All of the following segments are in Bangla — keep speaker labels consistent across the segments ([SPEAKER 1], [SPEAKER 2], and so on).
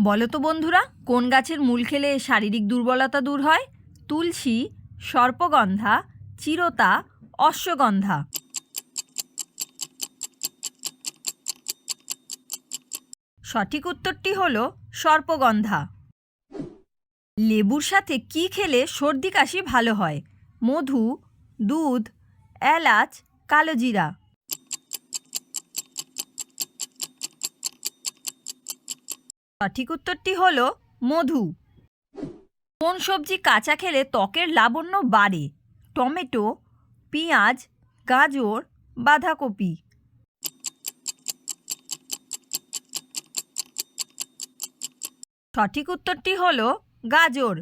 [SPEAKER 1] বলো তো বন্ধুরা, কোন গাছের মূল খেলে শারীরিক দুর্বলতা দূর হয়? তুলসী, সর্পগন্ধা, চিরতা, অশ্বগন্ধা। সঠিক উত্তরটি হল সর্পগন্ধা। লেবুর সাথে কি খেলে সর্দি কাশি ভালো হয়? মধু, দুধ, এলাচ কালোজিরা সঠিক উত্তরটি হল মধু। কোন সবজি কাঁচা খেলে ত্বকের লাবণ্য বাড়ে? টমেটো, পেঁয়াজ, গাজর, বাঁধাকপি। সঠিক উত্তরটি হল গাজর।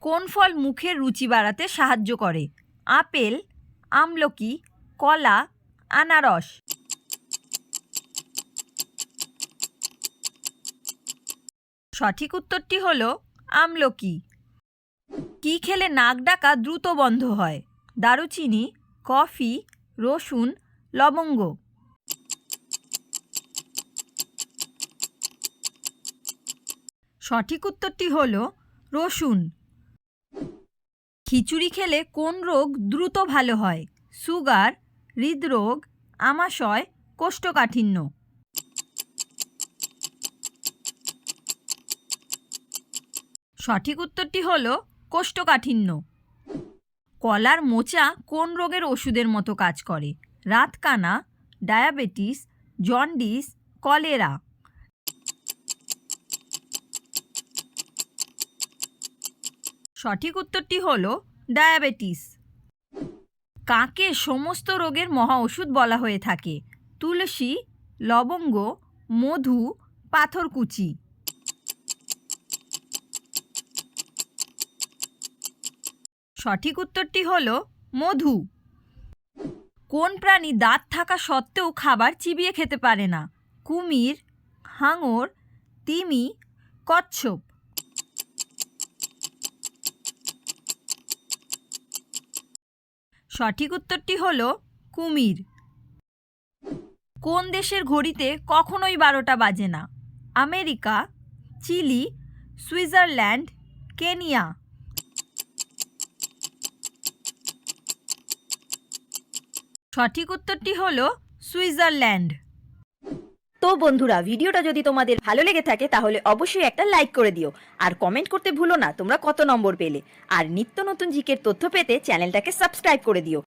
[SPEAKER 1] কোন ফল মুখের রুচি বাড়াতে সাহায্য করে? আপেল, আমলকি, কলা, আনারস। সঠিক উত্তরটি হল আমলকি। কি খেলে নাক ডাকা দ্রুত বন্ধ হয়? দারুচিনি, কফি, রসুন, লবঙ্গ। সঠিক উত্তরটি হল রসুন। খিচুড়ি খেলে কোন রোগ দ্রুত ভালো হয়? সুগার, হৃদরোগ, আমাশয়, কোষ্ঠকাঠিন্য। সঠিক উত্তরটি হল কোষ্ঠকাঠিন্য। কলার মোচা কোন রোগের ওষুধের মতো কাজ করে? রাতকানা, ডায়াবেটিস, জন্ডিস, কলেরা। সঠিক উত্তরটি হল ডায়াবেটিস। কাকে সমস্ত রোগের মহা ওষুধ বলা হয়ে থাকে? তুলসী, লবঙ্গ, মধু, পাথরকুচি। সঠিক উত্তরটি হল মধু। কোন প্রাণী দাঁত থাকা সত্ত্বেও খাবার চিবিয়ে খেতে পারে না? কুমির, হাঙর, তিমি, কচ্ছপ। সঠিক উত্তরটি হল কুমির। কোন দেশের ঘড়িতে কখনোই বারোটা বাজে না? America, Chile, Switzerland, Kenya. সঠিক উত্তরটি হলো সুইজারল্যান্ড।
[SPEAKER 2] তো বন্ধুরা, ভিডিওটা যদি তোমাদের ভালো লেগে থাকে, তাহলে অবশ্যই একটা লাইক করে দিও। আর কমেন্ট করতে ভুলো না, তোমরা কত নম্বর পেলে। আর নিত্য নতুন জিকের তথ্য পেতে চ্যানেলটাকে সাবস্ক্রাইব করে দিও।